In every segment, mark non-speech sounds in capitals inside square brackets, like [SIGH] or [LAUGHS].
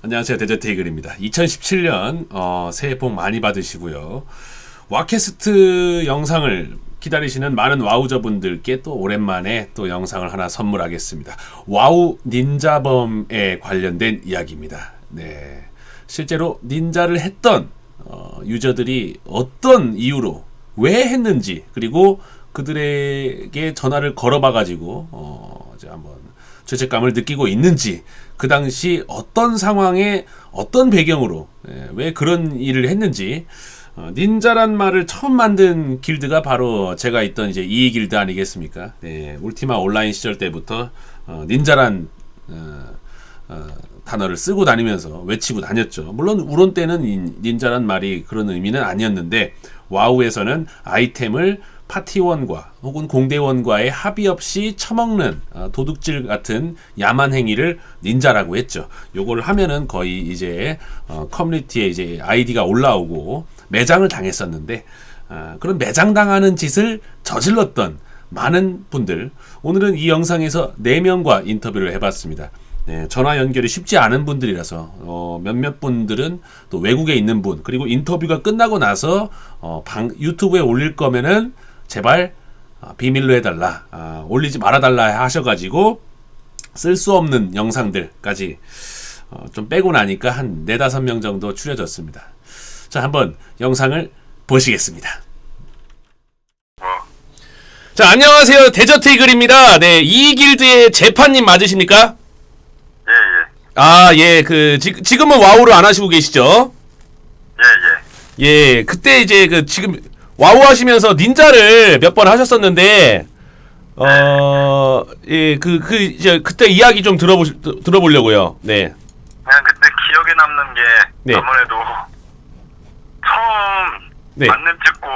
안녕하세요 데저테이글입니다. 2017년 어, 새해 복 많이 받으시고요. 와캐스트 영상을 기다리시는 많은 와우저분들께 또 오랜만에 또 영상을 하나 선물하겠습니다. 와우 닌자범에 관련된 이야기입니다. 네, 실제로 닌자를 했던 어, 유저들이 어떤 이유로 왜 했는지 그리고 그들에게 전화를 걸어봐 가지고 어, 이제 한번 죄책감을 느끼고 있는지 그 당시 어떤 상황에 어떤 배경으로 예, 왜 그런 일을 했는지 어, 닌자란 말을 처음 만든 길드가 바로 제가 있던 이제 이 길드 아니겠습니까? 네, 울티마 온라인 시절 때부터 어, 닌자란 어, 어, 단어를 쓰고 다니면서 외치고 다녔죠. 물론 우론 때는 이 닌자란 말이 그런 의미는 아니었는데 와우에서는 아이템을 파티원과 혹은 공대원과의 합의 없이 처먹는 어, 도둑질 같은 야만 행위를 닌자라고 했죠. 요걸 하면은 거의 이제 어, 커뮤니티에 이제 아이디가 올라오고 매장을 당했었는데 어, 그런 매장 당하는 짓을 저질렀던 많은 분들 오늘은 이 영상에서 네 명과 인터뷰를 해봤습니다. 네, 전화 연결이 쉽지 않은 분들이라서 어, 몇몇 분들은 또 외국에 있는 분 그리고 인터뷰가 끝나고 나서 어, 방, 유튜브에 올릴 거면은 제발 아, 비밀로 해달라 아, 올리지 말아달라 하셔가지고 쓸 수 없는 영상들까지 어, 좀 빼고 나니까 한 네다섯 명 정도 추려졌습니다. 자 한번 영상을 보시겠습니다. 자 안녕하세요 데저트 이글입니다. 네 이 길드의 재판님 맞으십니까? 예, 예. 아, 예, 그, 지, 지금은 와우를 안 하시고 계시죠? 예, 예. 예, 그때 이제 그, 지금, 와우 하시면서 닌자를 몇 번 하셨었는데, 어, 예, 그, 그, 이제, 그때 이야기 좀 들어보, 들- 들어보려고요. 네. 그냥 그때 기억에 남는 게 네. 아무래도 처음 네. 만렙 찍고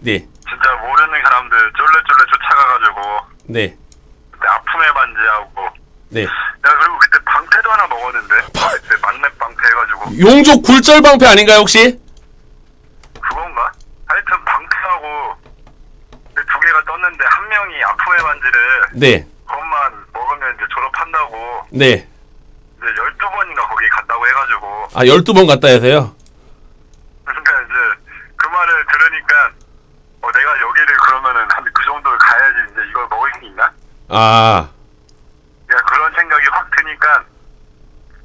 네. 진짜 모르는 사람들 쫄래쫄래 쫓아가가지고 네. 그때 아픔의 반지하고 네. 야 그리고 그때 방패도 하나 먹었는데 그때 만렙 방패 해가지고 용족 굴절 방패 아닌가요, 혹시? 그건가? 하여튼 방패하고 그두 개가 떴는데 한 명이 반지를 네. 그것만 먹으면 이제 졸업한다고 네. 이제 12번인가 거기 갔다고 해가지고 아, 12번 갔다 해서요? 그러니까 이제 그 말을 들으니까 어 내가 여기를 그러면은 한 그 정도를 가야지 이제 이걸 먹을 수 있나? 아, 그냥 그런 생각이 확 드니까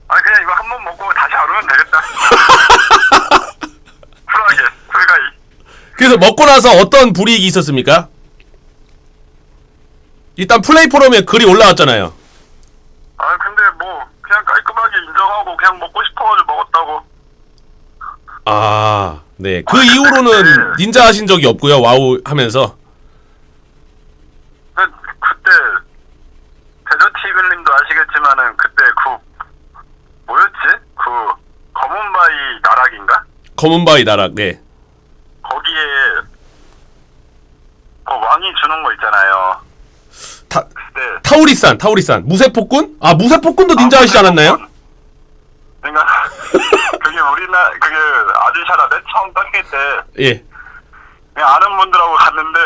아 그냥 이거 한 번 먹고 다시 안 오면 되겠다. [LAUGHS] 쿨하게 쿨가이. 그래서 먹고 나서 어떤 불이익이 있었습니까? 일단 플레이 포럼에 글이 올라왔잖아요. 아 근데 뭐 그냥 깔끔하게 인정하고 그냥 먹고 싶어가지고 먹었다고. 아, 네. 그 이후로는 닌자 하신 적이 없고요. 와우 하면서. 그 그때 데저트 이글님도 아시겠지만은 그때 그 뭐였지? 그 검은바위 나락인가? 검은바위 나락. 네. 거기에 그 왕이 주는 거 있잖아요. 타, 그때 타우리산, 타우리산. 무쇠폭군? 아, 무쇠폭군도 닌자 하시지 않았나요? 그러니까 [LAUGHS] 그게 우리나 그게 아디샤라 맨 처음 떴을 때 예. 그냥 아는 분들하고 갔는데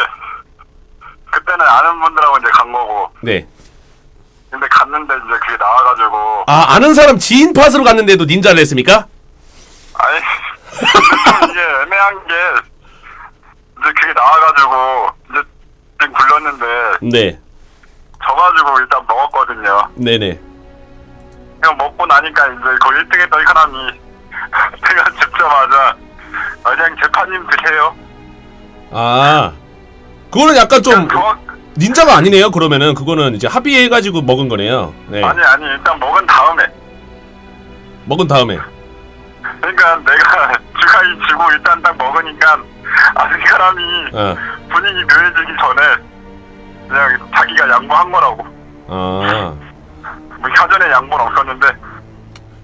그때는 아는 분들하고 이제 간 거고 네. 근데 갔는데 이제 그게 나와가지고 아, 아는 사람 지인 팟으로 갔는데도 닌자를 했습니까? 아니 좀 [LAUGHS] 이게 애매한 게 이제 그게 나와가지고 이제 좀 굴렀는데 네. 져가지고 일단 먹었거든요. 네네. 그냥 먹고 나니까 이제 그 1등 했던 사람이 [LAUGHS] 제가 듣자마자 아, 그냥 재판님 드세요. 아. 그거는 약간 좀 그냥 닌자가 아니네요. 그러면은 그거는 이제 합의해가지고 먹은 거네요. 네. 아니 아니 일단 먹은 다음에 먹은 다음에. 그러니까 내가 [LAUGHS] 주가이 지고 일단 딱 먹으니까 아는 사람이 어. 분위기 묘해지기 전에 그냥 자기가 양보한 거라고 아. 뭐 사전에 양보는 없었는데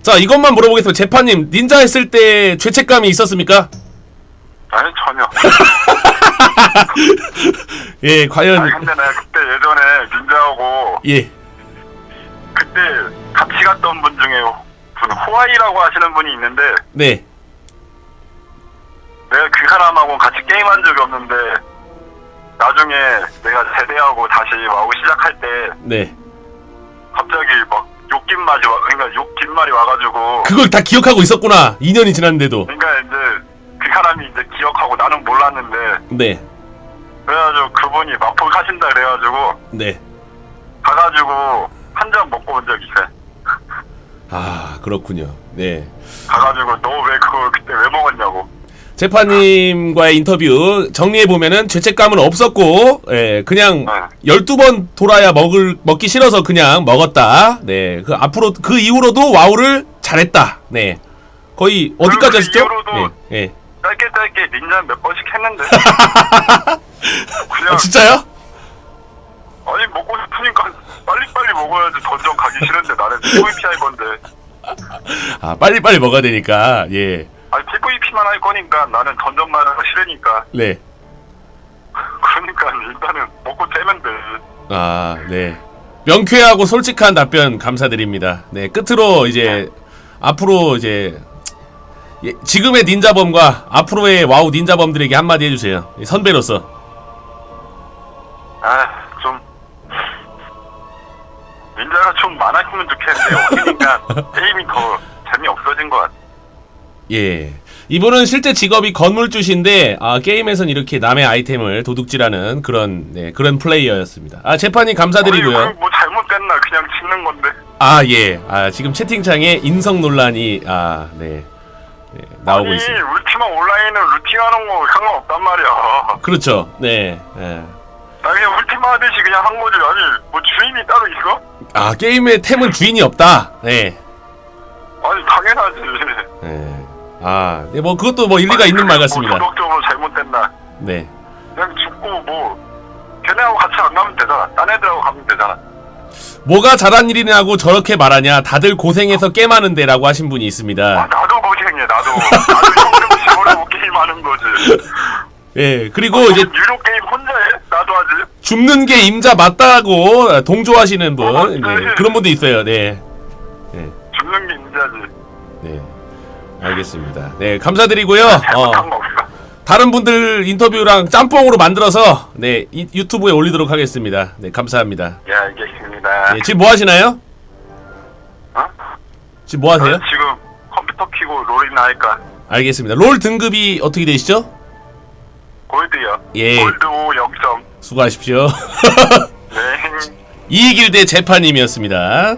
자, 이것만 물어보겠습니다. 재판님, 닌자 했을 때 죄책감이 있었습니까? 아니 전혀 [LAUGHS] 예, 과연 아니 근데 내가 그때 예전에 민자하고 예. 그때 같이 갔던 분 중에 분 호아이라고 하시는 분이 있는데 네. 내가 그 사람하고 같이 게임한 적이 없는데 나중에 내가 제대하고 다시 와우 시작할 때 네. 갑자기 막욕 깃말이 와 그러니까 욕 깃말이 와가지고 그걸 다 기억하고 있었구나. 2년이 지났는데도. 그러니까 이제 그 사람이 이제 기억하고 나는 몰랐는데 네. 그래가지고 그분이 마포하신다 그래가지고 네. 가가지고 한 잔 먹고 온 적 있어요. 아, 그렇군요. 네. 가가지고 너 왜 그걸 그때 왜 먹었냐고. 재판님과의 인터뷰 정리해 보면은 죄책감은 없었고, 예, 그냥 네. 12번 돌아야 먹을 먹기 싫어서 그냥 먹었다. 네. 그 앞으로 그 이후로도 와우를 잘했다. 네. 거의 어디까지 그 하셨죠? 이후로도 네. 예. 짧게 짧게 닌자 몇 번씩 했는데. [LAUGHS] 그냥 아, 진짜요? 아니 먹고 싶으니까 빨리 빨리 먹어야지 던전 가기 싫은데 나는 PVP 할 건데. 아, 빨리빨리 먹어야 되니까. 예. 아니 PVP만 할 거니까 나는 던전 가는 거 싫으니까. 네. [LAUGHS] 그러니까 일단은 먹고 떼면 돼. 아, 네. 명쾌하고 솔직한 답변 감사드립니다. 네, 끝으로 이제 앞으로 이제 예, 지금의 닌자범과 앞으로의 와우 닌자범들에게 한마디 해주세요. 이 선배로서. 아 좀 닌자가 좀 많았으면 좋겠는데 없으니까 [LAUGHS] 게임이 더 재미 없어진 것 같아. 예. 이분은 실제 직업이 건물주신데 아, 게임에선 이렇게 남의 아이템을 도둑질하는 그런 네, 그런 플레이어였습니다. 아, 재판님 아니, 감사드리고요. 그뭐 잘못됐나 그냥 찍는 건데. 아, 예. 아, 지금 채팅창에 인성 논란이 아, 네. 네, 나오고 아니 있습니다. 울티마 온라인은 루팅하는 거 상관없단 말이야. 그렇죠. 네. 예. 나 그냥 울티마 하듯이 그냥 한 거지. 아니 뭐 주인이 따로 있어? 아 게임의 템은 주인이 없다. 네. 아니 당연하지. 네. 아, 네, 뭐 그것도 뭐 일리가 있는 말 같습니다. 뭐 도덕적으로 잘못됐나? 네. 그냥 죽고 뭐 걔네하고 같이 안 가면 되잖아. 딴 애들하고 가면 되잖아. 뭐가 잘한 일이냐고 저렇게 말하냐. 다들 고생해서 게임하는데라고 하신 분이 아, 있습니다. 나도 고생해 나도. 나도 형좀 집어내고 게임 하는 거지. 예. 그리고 이제 유료 게임 혼자 해? 나도 하지. 줍는 게 임자 맞다고 동조하시는 분. 어, 네. 네. 그런 분도 있어요. 네. 네. 죽는 게 인자지. 네. 알겠습니다. 네, 감사드리고요. 잘못한 어. 다른 분들 인터뷰랑 짬뽕으로 만들어서 네, 이- 유튜브에 올리도록 하겠습니다. 네, 감사합니다. 예 알겠습니다. 네, 지금 뭐 하시나요? 어? 지금 뭐 하세요? 저는 지금 컴퓨터 키고 롤이나 할까? 알겠습니다. 롤 등급이 어떻게 되시죠? 골드요. 예. 골드 5 0점. 수고하십시오. [LAUGHS] 네. 이길 대 재판님이었습니다.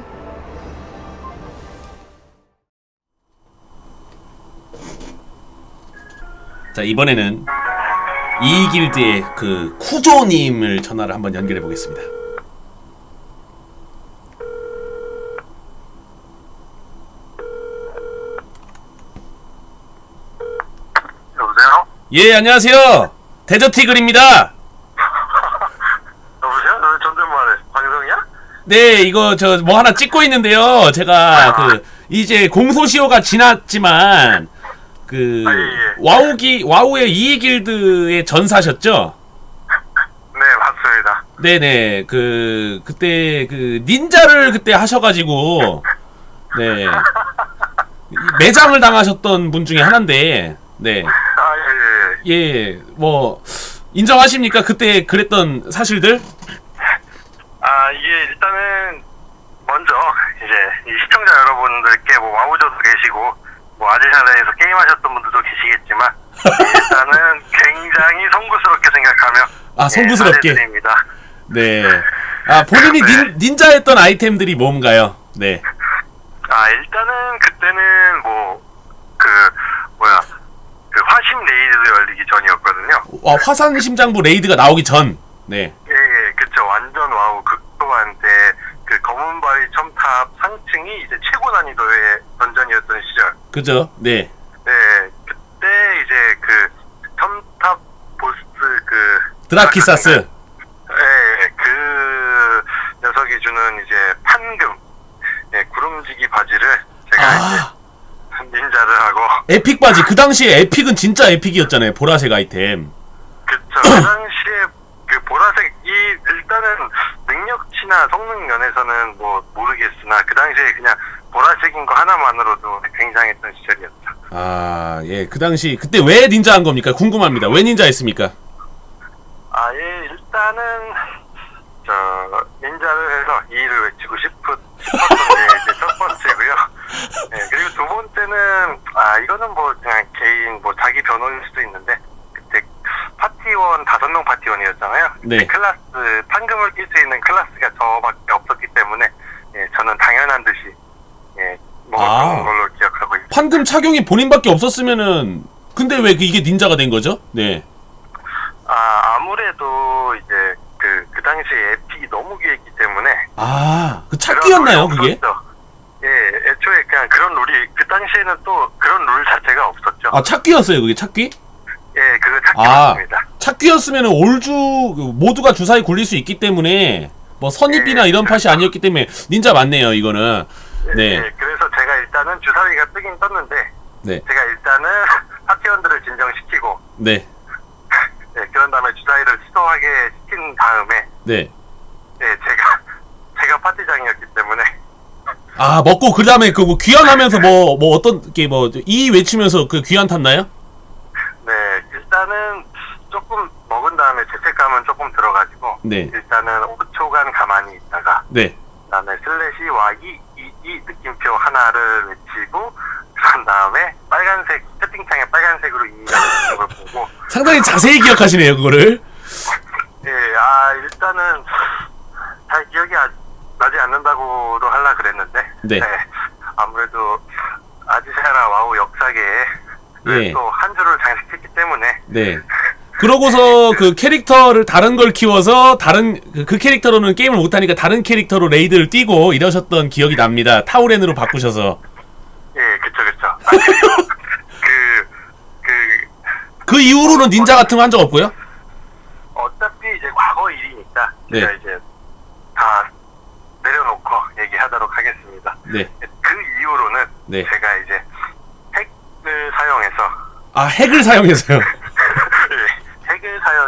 자 이번에는 이길대의 그 쿠조님을 전화를 한번 연결해 보겠습니다. 여보세요? 예 안녕하세요 데저티글입니다. [LAUGHS] 여보세요? 너 존댓말해. 방송이야? 네, 이거 저 뭐 하나 찍고 있는데요. 제가 그 이제 공소시효가 지났지만 그 아, 예, 예. 와우기 와우의 이길드의 전사셨죠? 네, 맞습니다. 네네 그 그때 그 닌자를 그때 하셔가지고 네이 매장을 당하셨던 분 중에 하나인데 네. 아, 예, 예. 예, 뭐 인정하십니까? 그때 그랬던 사실들? 아, 이게 일단은 먼저 이제 이 시청자 여러분들께 뭐 와우저도 계시고 뭐 아지샤라에서 게임하셨던 분들도 계시겠지만 일단은 [LAUGHS] 굉장히 송구스럽게 생각하며 아, 송구스럽게. 예. 네. 아 본인이 닌, 닌자했던 아이템들이 뭔가요? 네. 아, 일단은 그때는 뭐 그 뭐야 그 화심 레이드도 열리기 전이었거든요. 와, 화산 심장부 레이드가 나오기 전. 네. 예, 예, 그쵸. 완전 와우. 극도한테 그 검은 바위 첨탑 상층이 이제 최고 난이도의 던전이었던 시절. 그죠? 네. 네, 그때 이제 그 첨탑 보스 그 드라키사스. 예, 그 녀석이 주는 이제 판금, 예, 구름지기 바지를 제가 아, 이제 닌자를 하고 에픽 바지. 그 당시에 에픽은 진짜 에픽이었잖아요. 보라색 아이템. 그쵸. 그 당시에 그 보라색이 일단은 능력치나 성능 면에서는 뭐 모르겠으나 그 당시에 그냥 보라색인 거 하나만으로도 굉장했던 시절이었죠. 아, 예. 그 당시 그때 왜 닌자 한 겁니까? 궁금합니다. 왜 닌자 했습니까? 아, 예, 일단은 저 닌자를 해서 이의를 외치고 싶었, 싶었던 게 이제 [LAUGHS] 그때는 아 이거는 뭐 그냥 개인 뭐 자기 변호일 수도 있는데 그때 파티원 다섯 명 파티원이었잖아요. 그때 네. 클래스 판금을 낄 수 있는 클래스가 저밖에 없었기 때문에 예, 저는 당연한 듯이 예 먹었던 아. 걸로 기억하고 있습니다. 판금 착용이 본인밖에 없었으면은 근데 왜 그- 이게 닌자가 된 거죠? 네. 아 아무래도 이제 그 그 당시에 에픽이 너무 귀했기 때문에 아, 그 룰이 그게? 없었죠. 예, 애초에 그냥 그런 룰이 그 당시에는 또 그런 룰 자체가 없었죠. 아, 찾기였어요, 그게 찾기? 예, 그거 찾기 아. 찾기였으면은 올주 그 모두가 주사위 굴릴 수 있기 때문에 뭐 선입이나 이런 팟이 아니었기 때문에 닌자 맞네요, 이거는. 네. 예, 그래서 제가 일단은 주사위가 뜨긴 떴는데 네. 제가 일단은 [LAUGHS] 파티원들을 진정시키고 네. 예, 그런 다음에 주사위를 취소하게 시킨 다음에 네. 예, 제가 [LAUGHS] 제가 파티장이었기 때문에 아, 먹고 그 다음에 그뭐 귀환하면서 뭐 뭐 어떤 게 뭐 이 외치면서 그 귀환 탔나요? 네, 일단은 조금 먹은 다음에 죄책감은 조금 들어가지고 네. 일단은 5초간 가만히 있다가 네. 그다음에 슬래시 와이 이이 느낌표 하나를 외치고 그런 다음에 빨간색 채팅창에 빨간색으로 이라는 느낌을 보고 상당히 자세히 기억하시네요, 그거를. 예, 아 일단은 잘 기억이 아- 나지 않는다고도 하려 그랬는데 네. 아무래도 아지샤라 와우 역사계에 예. 또 한 줄을 장식했기 때문에 네. 그러고서 그 캐릭터를 다른 걸 키워서 다른 그, 그 캐릭터로는 게임을 못 하니까 다른 캐릭터로 레이드를 뛰고 이러셨던 기억이 납니다. 타우렌으로 바꾸셔서. 예, 그쵸 그쵸. 아, [LAUGHS] 그 그, 그 이후로는 닌자 같은 거 한 적 없고요. 어차피 이제 과거 일이니까 네. 제가 이제 다 내려놓고 얘기하도록 하겠습니다. 네. 그 이후로는 네. 제가 이제 핵을 사용해서 아, 핵을 사용해서요. [LAUGHS]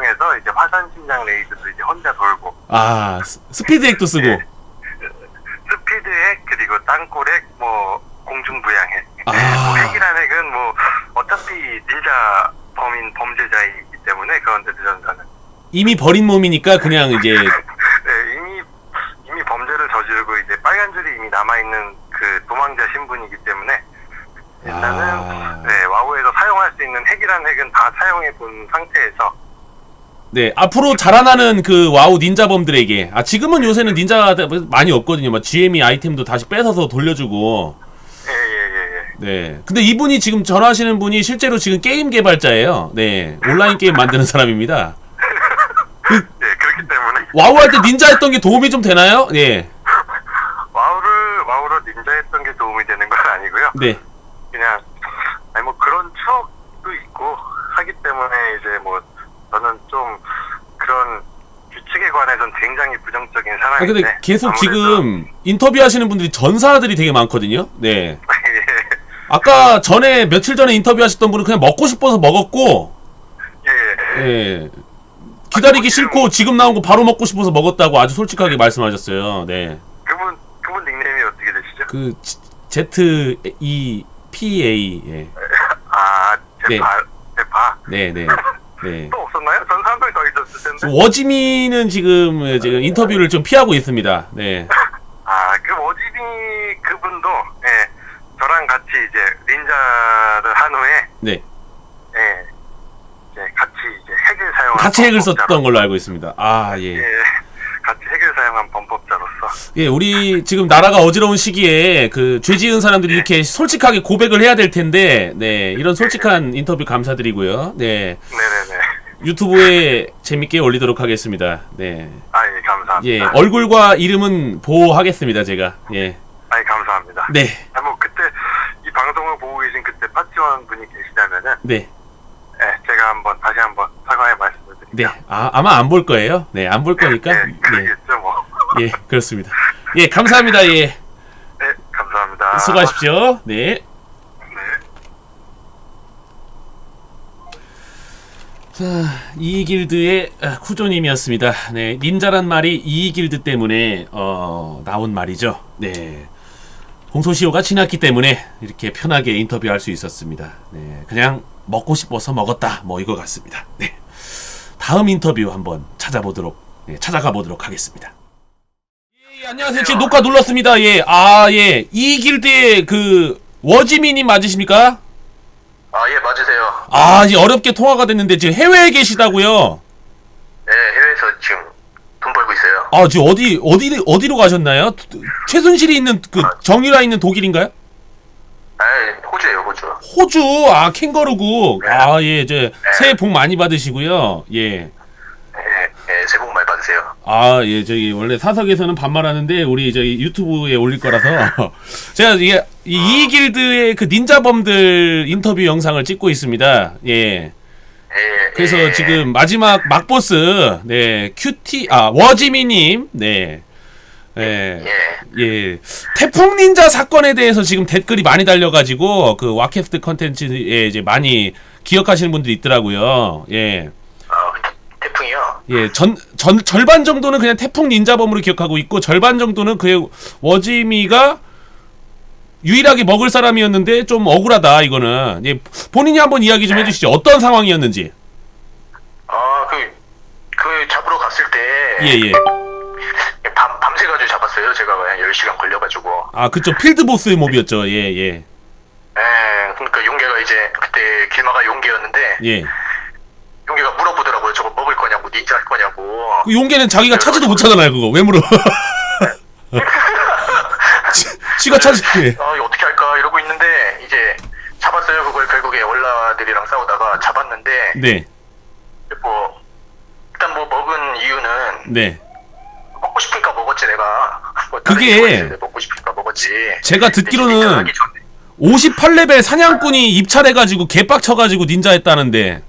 예, 사용해서 이제 화산 심장 레이드도 이제 혼자 돌고 아, 스- 스피드 핵도 쓰고. 스피드 핵 그리고 땅굴 핵 뭐 공중 부양 핵. 아. 뭐 핵이라는 핵은 뭐 어차피 닌자 범인 범죄자이기 때문에 그런데 전사는 이미 버린 몸이니까 그냥 이제 [LAUGHS] 네, 이미 이미 범죄를 저지르고 이제 빨간 줄이 이미 남아 있는 그 도망자 신분이기 때문에 일단은 아. 네 와우에서 사용할 수 있는 핵이라는 핵은 다 사용해 본 상태에서 네, 앞으로 자라나는 그 와우 닌자범들에게 아 지금은 요새는 닌자가 많이 없거든요. 막 GME 아이템도 다시 뺏어서 돌려주고. 예예예 예, 네. 근데 이분이 지금 전화하시는 분이 실제로 지금 게임 개발자예요. 네. 온라인 게임 만드는 사람입니다. [LAUGHS] 예, 그렇기 때문에 와우 할 때 닌자 했던 게 도움이 좀 되나요? 네. 와우를 와우로 닌자 했던 게 도움이 되는 건 아니고요. 네. 그냥 아니 뭐 그런 추억도 있고 하기 때문에 이제 뭐 저는 좀 그런 규칙에 관해서는 굉장히 부정적인 아 사람인데 근데 계속 지금 인터뷰 하시는 분들이 전사들이 되게 많거든요. 네. [LAUGHS] 예, 아까 전에 며칠 전에 인터뷰 하셨던 분은 그냥 먹고 싶어서 먹었고 예, 예. 예. 기다리기 싫고 지금 나온 거 바로 먹고 싶어서 먹었다고 아주 솔직하게 말씀하셨어요. 네. 그분 그분 닉네임이 어떻게 되시죠? 그 Z E P A 예. [LAUGHS] 아 네. 제파 제파 네, 네. [LAUGHS] 네. 또 없었나요? 전 사람들이 더 있었을 텐데. 워지미는 지금 지금 인터뷰를 좀 피하고 있습니다. 네. 아그 오지비 그분도 예 저랑 같이 이제 닌자를 한 후에 네. 예 이제 같이 이제 핵을 사용한 같이 핵을 범법자로- 썼던 걸로 알고 있습니다. 아, 예. 예 같이 핵을 사용한 범법자로서 예, 우리 지금 나라가 어지러운 시기에 그 죄 지은 사람들이 이렇게 솔직하게 고백을 해야 될 텐데, 네, 이런 솔직한 인터뷰 감사드리고요. 네, 네네네 유튜브에 재밌게 올리도록 하겠습니다. 네, 아예 감사합니다. 예, 얼굴과 이름은 보호하겠습니다, 제가. 예, 아예 감사합니다. 네, 아, 뭐 그때 이 방송을 보고 계신 그때 파티원 분이 계시다면은 네, 예, 제가 한번 다시 한번 사과의 말씀을 네. 드릴게요. 아, 아마 안 볼 거예요. 네, 안 볼 거니까. 네, 네, 그러겠죠 뭐. 예, 그렇습니다. 예, 감사합니다. 예, 네, 감사합니다. 수고하십시오. 네. 네. 자, 이 길드의 아, 쿠조님이었습니다. 네, 닌자란 말이 이 길드 때문에 어, 나온 말이죠. 네, 공소시효가 지났기 때문에 이렇게 편하게 인터뷰할 수 있었습니다. 네, 그냥 먹고 싶어서 먹었다. 뭐 이거 같습니다. 네, 다음 인터뷰 한번 찾아보도록 네, 찾아가 보도록 하겠습니다. 예, 예, 안녕하세요. 지금 녹화 눌렀습니다. 예, 아 예, 이 길드의 그 워지미님 맞으십니까? 아, 예, 맞으세요. 아, 이제 어렵게 통화가 됐는데 지금 해외에 계시다고요? 네, 해외에서 지금 돈 벌고 있어요. 아, 지금 어디 어디 어디로 가셨나요? 최순실이 있는 그 정유라 있는 독일인가요? 아, 호주예요, 호주. 호주 아 캥거루국 아예 이제 새해 복 많이 받으시고요 예. 예, 예, 새해 복 많이 받으세요. 아, 예, 저기, 원래 사석에서는 반말하는데, 우리 저기 유튜브에 올릴 거라서, [LAUGHS] 제가 이게, 이 이 길드의 그 닌자범들 인터뷰 영상을 찍고 있습니다. 예. 예, 그래서 예, 지금 마지막 막보스, 네, 큐티, 아, 워지미님, 네. 예, 예, 예. 태풍 닌자 사건에 대해서 지금 댓글이 많이 달려가지고, 그 와캐스트 컨텐츠에 이제 많이 기억하시는 분들이 있더라고요. 예. 아, 태풍이요? 예, 전, 전, 절반 정도는 그냥 태풍 닌자범으로 기억하고 있고, 절반 정도는 그의 워지미가 유일하게 먹을 사람이었는데, 좀 억울하다, 이거는. 예, 본인이 한번 이야기 좀 해주시죠. 어떤 상황이었는지. 아, 그, 그 잡으러 갔을 때. 예, 예. 밤, 밤새가지고 잡았어요. 제가 그냥 10시간 걸려가지고. 아, 그쵸. 필드 보스 몹이었죠. 예, 예. 예, 그러니까 용계가 이제, 그때 길마가 용계였는데, 예. 용계가 물어보더라고요. 저거 먹을 거냐고, 닌자 할 거냐고. 그 용계는 자기가 찾지도 못하잖아요, 그거. 왜 물어? [LAUGHS] 지- 찾지. 예. 아, 이거 어떻게 할까 이러고 있는데 이제 잡았어요. 그걸 결국에 월라들이랑 싸우다가 잡았는데 네, 뭐 일단 뭐 먹은 이유는 네. 먹고 싶으니까 먹었지 내가. 뭐 다른 그게- 이유가 있는데 먹고 싶으니까 먹었지. 제가 듣기로는 하기 전에 58레벨 사냥꾼이 입찰해가지고 개빡쳐가지고 닌자했다는데,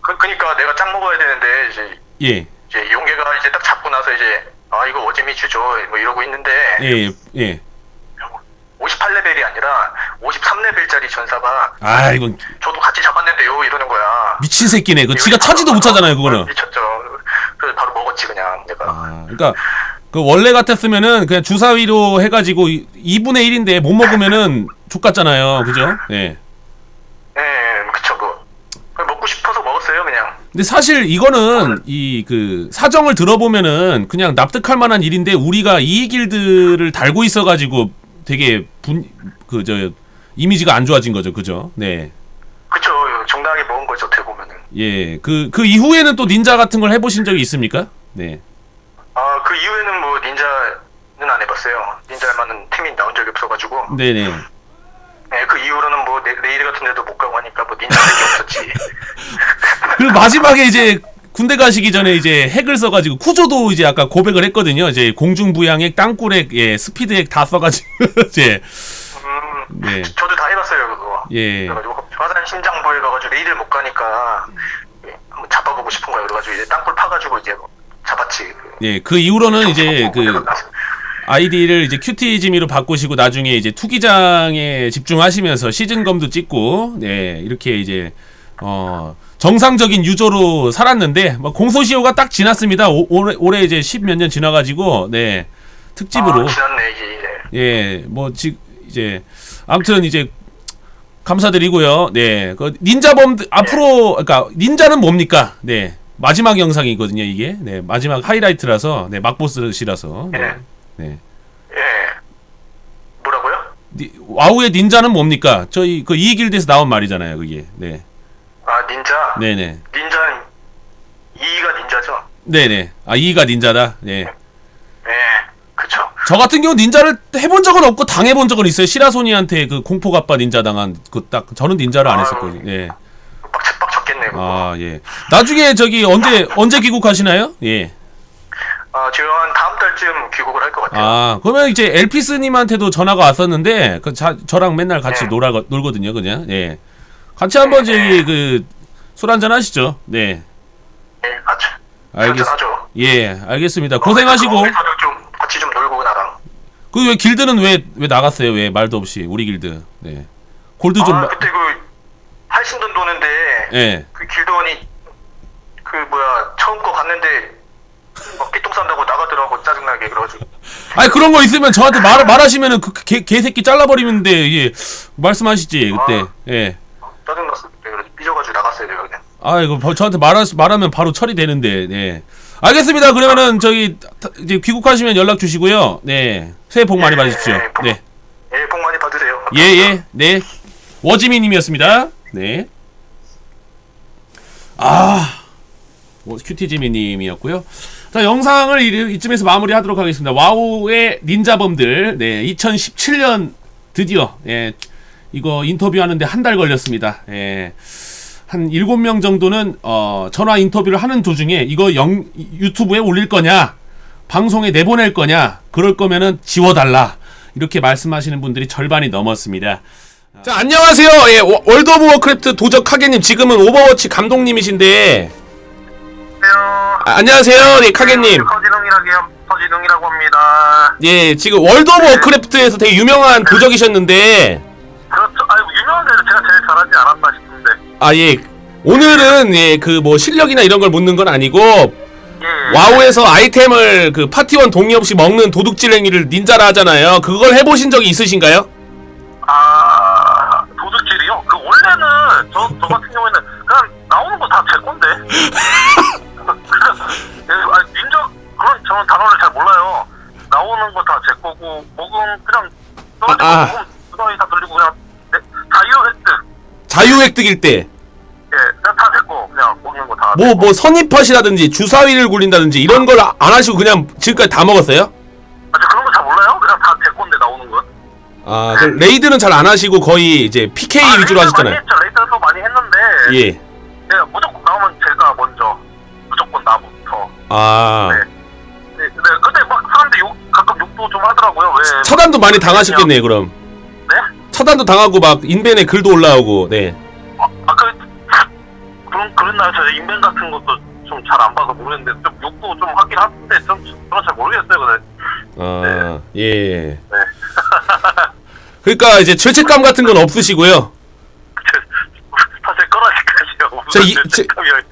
그, 그니까 내가 짱 먹어 이제 예, 이제 용계가 이제 딱 잡고 나서 이제 아 이거 어제미 주죠 뭐 이러고 있는데 예, 예. 58레벨이 아니라 53레벨짜리 전사가 아, 이건 저도 같이 잡았는데요 이러는 거야. 미친 새끼네. 그 지가 차지도 못하잖아요, 그거는. 미쳤죠. 그래서 바로 먹었지 그냥 내가. 아, 그러니까 그 원래 같았으면은 그냥 주사위로 해가지고 2분의 1인데 못 먹으면은 족같잖아요, 그죠? 예. 예, 그쵸, 그. 그냥 먹고 싶어서 먹었어요, 그냥. 근데 사실 이거는 이 그 사정을 들어보면은 그냥 납득할 만한 일인데 우리가 이 길드를 달고 있어가지고 되게 분 그 저 이미지가 안 좋아진 거죠, 그죠? 네. 그쵸, 정당하게 먹은 거죠, 어떻게 보면은. 예. 그 그 이후에는 또 닌자 같은 걸 해보신 적이 있습니까? 네. 아, 그 이후에는 뭐, 닌자는 안 해봤어요. 닌자 할 만한 팀이 나온 적이 없어가지고. 네네. 예, 그 이후로는 뭐, 네, 레이드 같은 데도 못 가고 하니까 뭐, 닌자 할게 없었지. [LAUGHS] 그리고 마지막에 이제 군대 가시기 전에 이제 핵을 써가지고 쿠조도 이제 아까 고백을 했거든요. 이제 공중부양핵, 땅굴핵, 예, 스피드핵 다 써가지고 [LAUGHS] 이제 음, 네, 저도 다 해봤어요, 그거. 예, 그래가지고, 화산 심장부에 가가지고 레이드를 못 가니까, 예, 한번 잡아보고 싶은 거야. 그래가지고 이제 땅굴 파가지고 이제 뭐 잡았지. 그. 예, 그 이후로는 이제 그 내가 아이디를 이제 큐티지미로 바꾸시고 나중에 이제 투기장에 집중하시면서 시즌검도 찍고 네 이렇게 이제 어 정상적인 유저로 살았는데 뭐 공소시효가 딱 지났습니다. 오, 올해 올해 이제 십 몇 년 지나가지고 네 특집으로 아, 지났네, 이제. 예, 뭐, 지, 이제, 아무튼 이제, 감사드리고요. 네. 그, 닌자범, 앞으로, 그러니까, 닌자는 뭡니까? 네. 마지막 영상이거든요, 이게. 네. 마지막 하이라이트라서, 네. 막보스시라서. 네. 예. 네. 예. 뭐라고요? 니- 와우의 닌자는 뭡니까? 저희, 그, 이길드에서 나온 말이잖아요, 그게. 네. 아, 닌자. 네네. 닌자는 이가 닌자죠. 네네. 아, 이가 닌자다. 네. 예, 그쵸. 저 같은 경우 닌자를 해본 적은 없고 당해본 적은 있어요. 시라소니한테 그 공포갑바 닌자 당한 그 딱 저는 닌자를 안 했었거든요. 예. 빡쳐 빡쳤겠네 아, 예. 나중에 저기 언제 [LAUGHS] 언제 귀국하시나요? 예. 지금 한 다음 달쯤 귀국을 할 것 같아요. 아, 그러면 이제 엘피스 님한테도 전화가 왔었는데 그 자, 저랑 맨날 같이 네. 놀아 놀거든요, 그냥. 예. 같이 한번 저기 그 술 한잔 하시죠. 네. 예, 맞죠. 알겠 하죠. 예, 알겠습니다. 고생하시고. 거기서도 좀 같이 좀 놀고 나랑. 그 왜 길드는 왜 왜 나갔어요? 왜 말도 없이 우리 길드. 네. 골드 좀 아, 마- 그때 그 할신돈 도는데 예. 그 길드원이 그 뭐야 처음 거 갔는데 막 피똥 싼다고 나가더라고 짜증나게 그래가지고. [LAUGHS] 아니 그런 거 있으면 저한테 말 말하시면은 그 개, 개새끼 잘라버리는데 예 말씀하시지 그때. 아. 예 짜증났어. 그때 그래서 삐져가지고 나갔어요 내가 그냥. 아 이거 바- 저한테 말하 말하면 바로 처리되는데 네. 알겠습니다. 그러면은 저기 타- 이제 귀국하시면 연락 주시고요. 네. 새해 복 많이 받으십시오. 네, 복- 네. 예, 복 많이 받으세요. 예, 예, 네. 워지미님이었습니다. 네. 아, 뭐, 큐티지미님이었고요. 자, 영상을 이- 이쯤에서 마무리하도록 하겠습니다. 와우의 닌자범들, 네, 2017년 드디어, 예, 이거 인터뷰하는데 한 달 걸렸습니다. 예. 한 7명 정도는 어, 전화 인터뷰를 하는 도중에 이거 영, 유튜브에 올릴 거냐 방송에 내보낼 거냐 그럴 거면은 지워달라 이렇게 말씀하시는 분들이 절반이 넘었습니다. 자 안녕하세요. 예, 워- 월드 오브 워크래프트 도적 카게님 지금은 오버워치 감독님이신데. 아, 안녕하세요, 네 카게님. 서진웅이라고 서진웅이라고 합니다. 예, 지금 월드 오브 워크래프트에서 되게 유명한 도적이셨는데 그렇죠. 아이고 유명한 데를 제가 제일 잘하지 않았나 싶은데. 아 예. 오늘은 예 그 뭐 실력이나 이런 걸 묻는 건 아니고 예. 와우에서 아이템을 그 파티원 동의 없이 먹는 도둑질 행위를 닌자라 하잖아요. 그걸 해보신 적이 있으신가요? 아 도둑질이요? 그 원래는 저 저 같은 경우에는 그냥 나오는 거 다 제 건데. [LAUGHS] 저는 단어를 잘 몰라요. 나오는 거 다 제 거고 먹은 그냥 떨어지고 아, 아. 먹은 그다음에 다 돌리고 그냥 네, 자유 획득. 자유획득일 때. 예, 그냥 다제 거. 그냥 먹는 거 다. 뭐, 뭐, 선입팟이라든지 주사위를 굴린다든지 이런 걸 안 하시고 그냥 지금까지 다 먹었어요? 아, 저 그런 거 잘 몰라요. 그냥 다 제 건데 나오는 건. 아, 그 레이드는 잘 안 하시고 거의 이제 PK 아, 위주로 하셨잖아요. 많이 했죠. 레이더도 많이 했는데. 예. 예, 무조건 나오면 제가 먼저. 무조건 나부터. 아, 네. 네, 좀 하더라고요. 왜? 차단도 많이 당하셨겠네요, 그럼. 네? 차단도 당하고 막 인벤에 글도 올라오고, 네. 아, 아, 그, 그런, 그랬나요? 저 인벤 같은 것도 좀 잘 안 봐서 모르겠는데, 좀 욕도 좀 하긴 하는데, 좀, 저는 잘 모르겠어요, 근데. 아, 예. 네. [LAUGHS] 그러니까 이제 죄책감 같은 건 없으시고요. [LAUGHS] 사실 꺼라니까요. 저 이- 무슨 죄책감이, 죄책감이 어딨어요.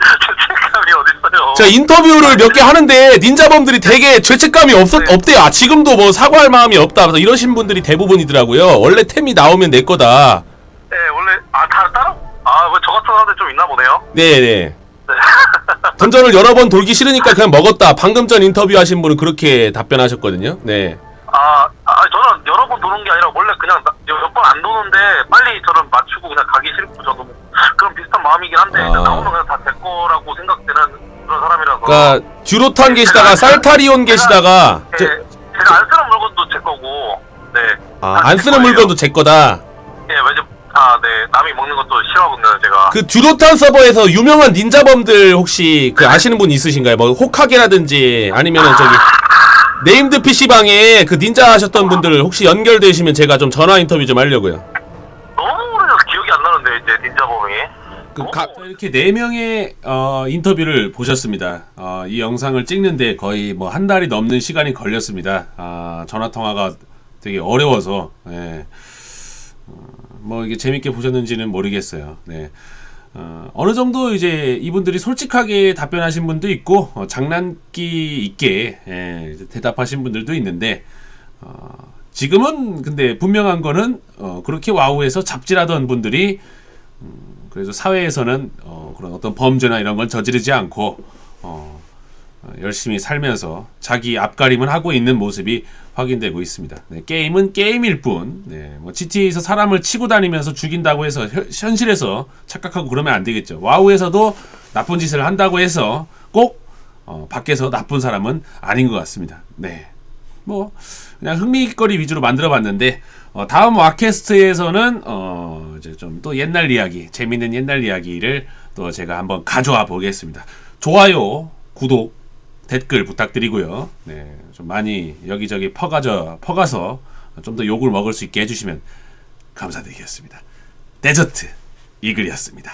제가 인터뷰를 몇 개 하는데 닌자범들이 되게 죄책감이 없었 네. 없대요. 아, 지금도 뭐 사과할 마음이 없다. 그래서 이러신 분들이 대부분이더라고요. 원래 템이 나오면 내 거다. 네, 원래, 아, 다 따로? 아, 왜저 같은 사람들 좀 있나 보네요. 네, 네. [LAUGHS] 던전을 여러 번 돌기 싫으니까 그냥 먹었다. 방금 전 인터뷰 하신 분은 그렇게 답변하셨거든요. 네. 아, 아, 저는 여러 번 도는 게 아니라 원래 그냥 몇 번 안 도는데 빨리 저는 맞추고 그냥 가기 싫고 저도 뭐 그런 비슷한 마음이긴 한데 아. 나오는 그냥 다제 거라고 생각되는 그런 사람이라서. 그러니까 듀로탄 계시다가 살타리온 계시다가 예, 저- 제가 안 쓰는 물건도 제 거고, 네. 아, 다안제 쓰는. 물건도 제 거다. 예, 왜냐, 아, 네, 남이 먹는 것도 싫어하거든요, 제가. 그 듀로탄 서버에서 유명한 닌자범들 혹시 그 아시는 분 있으신가요? 뭐 호카게라든지 아니면은 저기 네임드 PC방에 그 닌자 하셨던 분들 혹시 연결되시면 제가 좀 전화 인터뷰 좀 하려고요. 너무 오래돼서 기억이 안 나는데 이제 닌자범이. 그 너무- 가- 이렇게 네 명의 어, 인터뷰를 보셨습니다. 어, 이 영상을 찍는데 거의 뭐 한 달이 넘는 시간이 걸렸습니다. 아, 전화 통화가 되게 어려워서 예. 어, 뭐 이게 재밌게 보셨는지는 모르겠어요. 네. 어, 어느 정도 이제 이분들이 솔직하게 답변하신 분도 있고 어, 장난기 있게 예, 이제 대답하신 분들도 있는데 어, 지금은 근데 분명한 거는 어, 그렇게 와우에서 잡질하던 분들이 그래서 사회에서는 어, 그런 어떤 범죄나 이런 건 저지르지 않고 어, 어, 열심히 살면서 자기 앞가림은 하고 있는 모습이 확인되고 있습니다. 네, 게임은 게임일 뿐, 네, 뭐 GTA에서 사람을 치고 다니면서 죽인다고 해서 현, 현실에서 착각하고 그러면 안 되겠죠. 와우에서도 나쁜 짓을 한다고 해서 꼭 어, 밖에서 나쁜 사람은 아닌 것 같습니다. 네, 뭐 그냥 흥미거리 위주로 만들어봤는데 어, 다음 와캐스트에서는 어, 이제 좀 또 옛날 이야기, 재밌는 옛날 이야기를 또 제가 한번 가져와 보겠습니다. 좋아요, 구독, 댓글 부탁드리고요. 네, 좀 많이 여기저기 퍼가져 퍼가서 좀 더 욕을 먹을 수 있게 해주시면 감사드리겠습니다. 데저트 이글이었습니다.